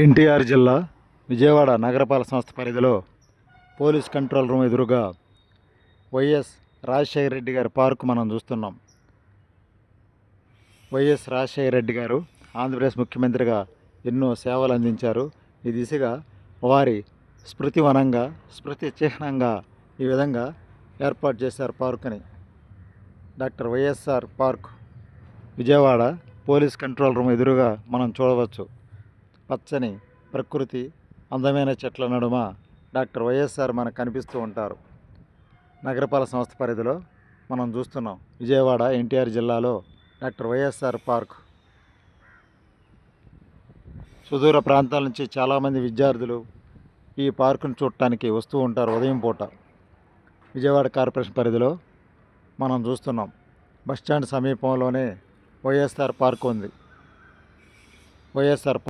ఎన్టీఆర్ జిల్లా విజయవాడ నగరపాలక సంస్థ పరిధిలో పోలీస్ కంట్రోల్ రూమ్ ఎదురుగా వైఎస్ రాజశేఖర రెడ్డి గారి పార్కు మనం చూస్తున్నాం. వైఎస్ రాజశేఖర రెడ్డి గారు ఆంధ్రప్రదేశ్ ముఖ్యమంత్రిగా ఎన్నో సేవలు అందించారు. ఈ దిశగా వారి స్మృతి వనంగా స్మృతి చిహ్నంగా ఈ విధంగా ఏర్పాటు చేశారు పార్కుని. Doctor YSR park Vijayawada police control room ఎదురుగా మనం చూడవచ్చు. పచ్చని ప్రకృతి అందమైన చెట్ల నడుమ డాక్టర్ వైఎస్ఆర్ మనకు కనిపిస్తూ ఉంటారు. నగరపాలక సంస్థ పరిధిలో మనం చూస్తున్నాం. విజయవాడ ఎన్టీఆర్ జిల్లాలో డాక్టర్ వైఎస్ఆర్ పార్క్. సుదూర ప్రాంతాల నుంచి చాలామంది విద్యార్థులు ఈ పార్కును చూడటానికి వస్తూ ఉంటారు ఉదయం పూట. విజయవాడ కార్పొరేషన్ పరిధిలో మనం చూస్తున్నాం. బస్టాండ్ సమీపంలోనే వైఎస్ఆర్ పార్క్ ఉంది. వైఎస్ఆర్